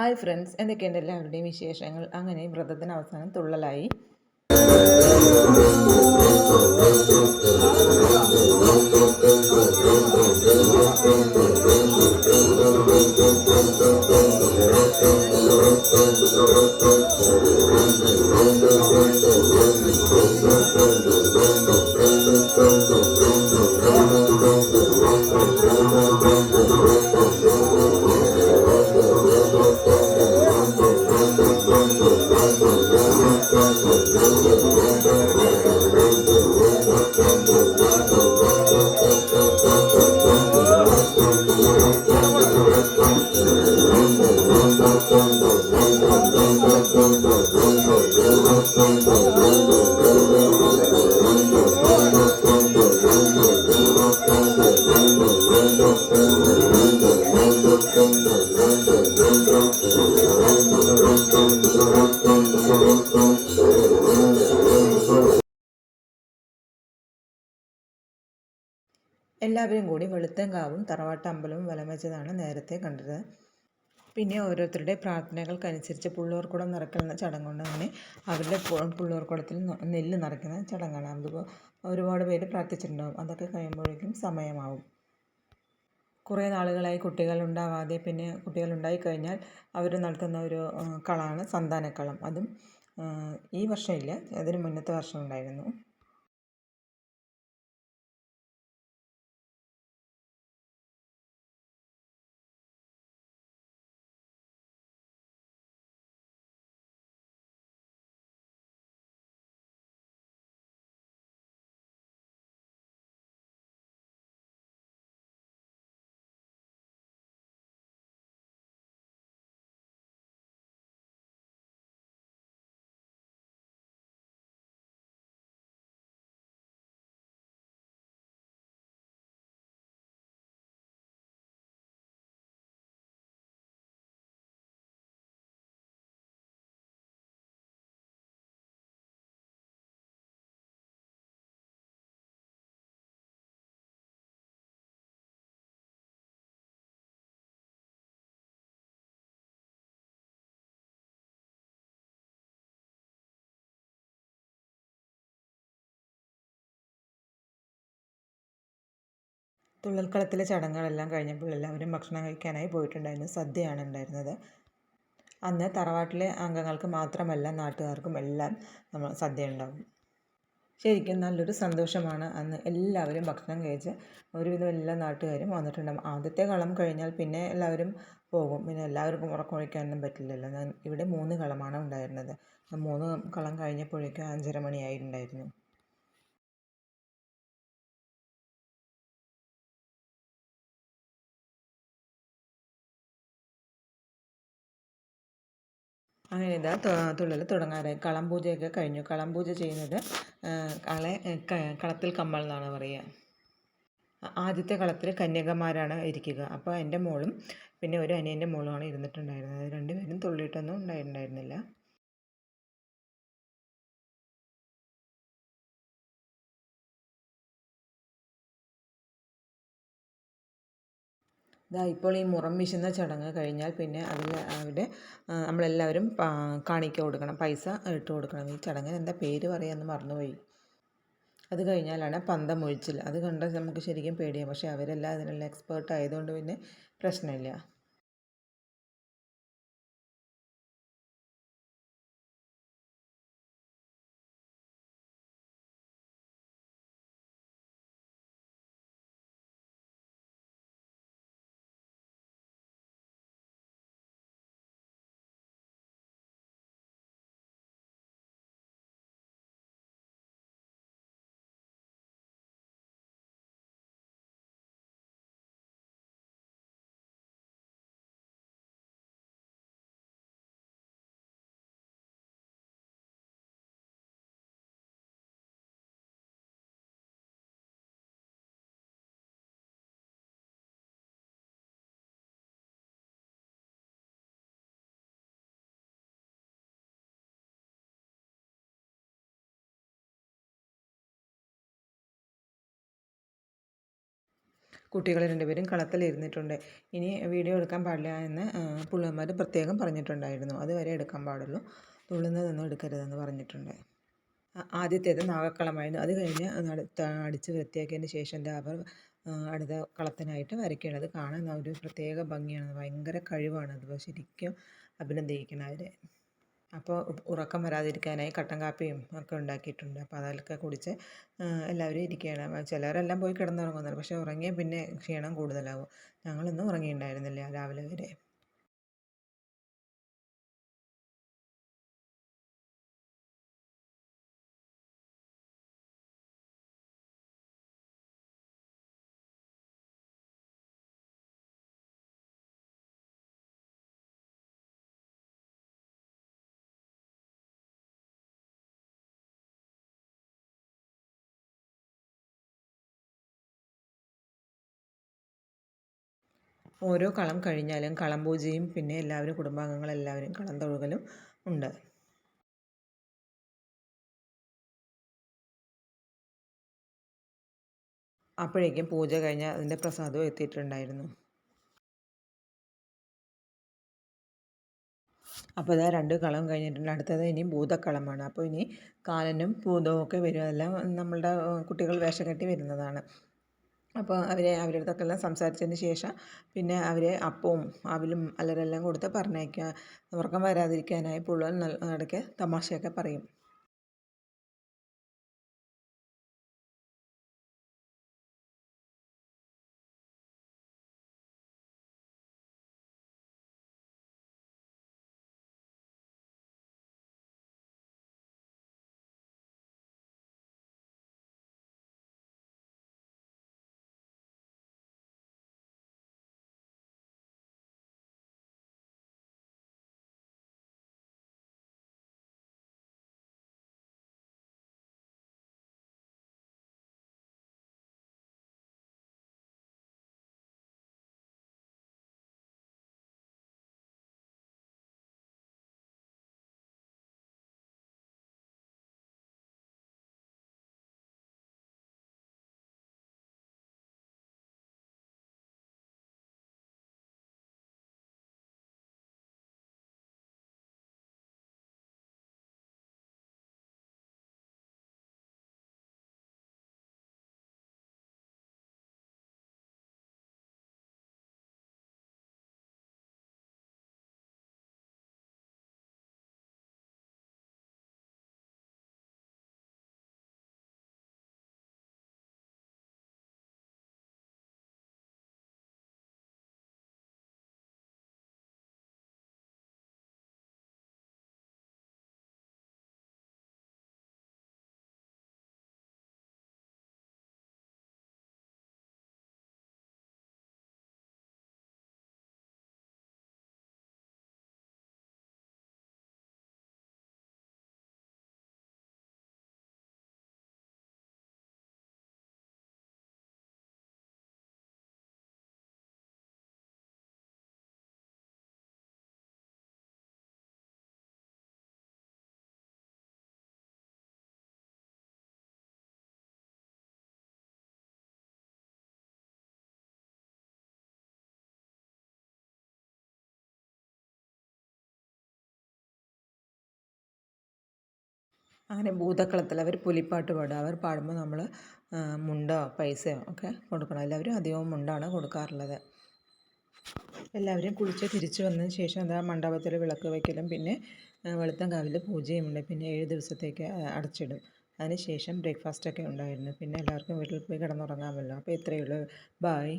Hi friends എന്തൊക്കെയുണ്ട് എല്ലാവരുടെയും വിശേഷങ്ങൾ? അങ്ങനെ വ്രതത്തിന് അവസാനം തുള്ളലായി. Thank. എല്ലാവരും കൂടി വെളുത്തങ്കാവും തറവാട്ട് അമ്പലവും വലം വെച്ചതാണ് നേരത്തെ കണ്ടത്. പിന്നെ ഓരോരുത്തരുടെ പ്രാർത്ഥനകൾക്കനുസരിച്ച് പുള്ളൂർക്കുടം നിറയ്ക്കുന്ന ചടങ്ങുകൊണ്ട് തന്നെ അവരുടെ പുള്ളൂർക്കുടത്തിൽ നെല്ല് നിറയ്ക്കുന്ന ചടങ്ങാണ്. അതിപ്പോൾ ഒരുപാട് പേര് പ്രാർത്ഥിച്ചിട്ടുണ്ടാകും അതൊക്കെ കഴിയുമ്പോഴേക്കും സമയമാവും. കുറേ നാളുകളായി കുട്ടികൾ ഉണ്ടാവാതെ പിന്നെ കുട്ടികൾ ഉണ്ടായിക്കഴിഞ്ഞാൽ അവർ നടത്തുന്ന ഒരു കളമാണ് സന്താനക്കളം. അതും ഈ വർഷമില്ല. അതിന് മുന്നത്തെ വർഷം ഉണ്ടായിരുന്നു. തുള്ളൽക്കളത്തിലെ ചടങ്ങുകളെല്ലാം കഴിഞ്ഞപ്പോൾ എല്ലാവരും ഭക്ഷണം കഴിക്കാനായി പോയിട്ടുണ്ടായിരുന്നു. സദ്യയാണ് ഉണ്ടായിരുന്നത്. അന്ന് തറവാട്ടിലെ അംഗങ്ങൾക്ക് മാത്രമല്ല നാട്ടുകാർക്കും എല്ലാം നമ്മൾ സദ്യ ഉണ്ടാകും ശരിക്കും നല്ലൊരു സന്തോഷമാണ്. അന്ന് എല്ലാവരും ഭക്ഷണം കഴിച്ച് ഒരുവിധം എല്ലാ നാട്ടുകാരും വന്നിട്ടുണ്ടാകും ആദ്യത്തെ കളം കഴിഞ്ഞാൽ പിന്നെ എല്ലാവരും പോകും. പിന്നെ എല്ലാവർക്കും ഉറക്കം ഒഴിക്കാനൊന്നും പറ്റില്ലല്ലോ. ഇവിടെ മൂന്ന് കളമാണ് ഉണ്ടായിരുന്നത്. മൂന്ന് കളം കഴിഞ്ഞപ്പോഴേക്കും അഞ്ചര മണിയായിട്ടുണ്ടായിരുന്നു. അങ്ങനെ ഇതാ തുള്ളൽ തുടങ്ങാറായി കളം പൂജയൊക്കെ കഴിഞ്ഞു. കളം പൂജ ചെയ്യുന്നത് കളെ കളത്തിൽ കമ്മൽ എന്നാണ് പറയുക. ആദ്യത്തെ കളത്തിൽ കന്യകമാരാണ് ഇരിക്കുക. അപ്പോൾ എന്റെ മോളും പിന്നെ ഒരു അനിയന്റെ മോളുമാണ് ഇരുന്നിട്ടുണ്ടായിരുന്നത്. രണ്ടുപേരും തുള്ളിയിട്ടൊന്നും ഉണ്ടായിട്ടുണ്ടായിരുന്നില്ല. ഇതാ ഇപ്പോൾ ഈ മുറം വീശുന്ന ചടങ്ങ് കഴിഞ്ഞാൽ പിന്നെ അതിൽ അവിടെ നമ്മളെല്ലാവരും കാണിക്ക കൊടുക്കണം പൈസ ഇട്ട് കൊടുക്കണം. ഈ ചടങ്ങിന് എന്താ പേര് പറയാമെന്ന് മറന്നുപോയി. അത് കഴിഞ്ഞാലാണ് പന്തം ഒഴിച്ചിൽ. അത് കണ്ടാൽ നമുക്ക് ശരിക്കും പേടിയാണ് പക്ഷേ അവരെല്ലാം അതിനുള്ള എക്സ്പേർട്ട് ആയതുകൊണ്ട് പിന്നെ പ്രശ്നമില്ല. കുട്ടികൾ രണ്ടുപേരും കളത്തിലിരുന്നിട്ടുണ്ട് ഇനി വീഡിയോ എടുക്കാൻ പാടില്ല എന്ന് പുള്ളിമാർ പ്രത്യേകം പറഞ്ഞിട്ടുണ്ടായിരുന്നു. അതുവരെ എടുക്കാൻ പാടുള്ളൂ. തുള്ളുന്നതൊന്നും എടുക്കരുതെന്ന് പറഞ്ഞിട്ടുണ്ട്. ആദ്യത്തേത് നാഗക്കളമായിരുന്നു. അത് കഴിഞ്ഞ് അടിച്ച് വൃത്തിയാക്കിയതിന് ശേഷം അവർ അടുത്ത കളത്തിനായിട്ട് വരയ്ക്കേണ്ടത് കാണാൻ ഒരു പ്രത്യേക ഭംഗിയാണ്. ഭയങ്കര കഴിവാണ്. അത് ശരിക്കും അഭിനന്ദിക്കണം അവരെ. അപ്പോൾ ഉറക്കം വരാതിരിക്കാനായി കട്ടൻ കാപ്പിയും ഒക്കെ ഉണ്ടാക്കിയിട്ടുണ്ട്. അപ്പോൾ അതൊക്കെ കുടിച്ച് എല്ലാവരും ഇരിക്കുകയാണ്. ചിലരെല്ലാം പോയി കിടന്നുറങ്ങുന്നുണ്ട്. പക്ഷേ ഉറങ്ങിയാൽ പിന്നെ ക്ഷീണം കൂടുതലാവും. ഞങ്ങളൊന്നും ഉറങ്ങിയിട്ടുണ്ടായിരുന്നില്ല രാവിലെ വരെ. ഓരോ കളം കഴിഞ്ഞാലും കളം പൂജയും പിന്നെ എല്ലാവരും കുടുംബാംഗങ്ങളെല്ലാവരും കളം തൊഴുകലും ഉണ്ട്. അപ്പോഴേക്കും പൂജ കഴിഞ്ഞ് അതിന്റെ പ്രസാദവും എത്തിയിട്ടുണ്ടായിരുന്നു. അപ്പോൾ ഇതാ രണ്ട് കളം കഴിഞ്ഞിട്ടുണ്ട്. അടുത്തത് ഇനി ഭൂതക്കളമാണ്. അപ്പോൾ ഇനി കാലനും ഭൂതവും ഒക്കെ വരും. അതെല്ലാം നമ്മളുടെ കുട്ടികൾ വേഷം കെട്ടി വരുന്നതാണ്. അപ്പോൾ അവരെ അവരുടെ അടുത്തൊക്കെല്ലാം സംസാരിച്ചതിന് ശേഷം പിന്നെ അവരെ അപ്പവും അവലും അല്ലരെല്ലാം കൊടുത്ത് പറഞ്ഞയക്കുക. ഉറക്കം വരാതിരിക്കാനായി പുള്ളൻ ഇടയ്ക്ക് തമാശയൊക്കെ പറയും. അങ്ങനെ ഭൂതക്കളത്തിൽ അവർ പുലിപ്പാട്ട് പാടും അവർ പാടുമ്പോൾ നമ്മൾ മുണ്ടോ പൈസയോ ഒക്കെ കൊടുക്കണം. എല്ലാവരും അധികവും മുണ്ടാണ് കൊടുക്കാറുള്ളത്. എല്ലാവരും കുളിച്ച് തിരിച്ചു വന്നതിന് ശേഷം എന്താ മണ്ഡപത്തിൽ വിളക്ക് വയ്ക്കലും. പിന്നെ വെളുത്തം കാവിൽ പൂജയുമുണ്ട് പിന്നെ ഏഴ് ദിവസത്തേക്ക് അടച്ചിടും. അതിന് ശേഷം ബ്രേക്ക്ഫാസ്റ്റൊക്കെ ഉണ്ടായിരുന്നു. പിന്നെ എല്ലാവർക്കും വീട്ടിൽ പോയി കിടന്നുറങ്ങാമല്ലോ. അപ്പോൾ ഇത്രയേ ഉള്ളൂ. ബായ്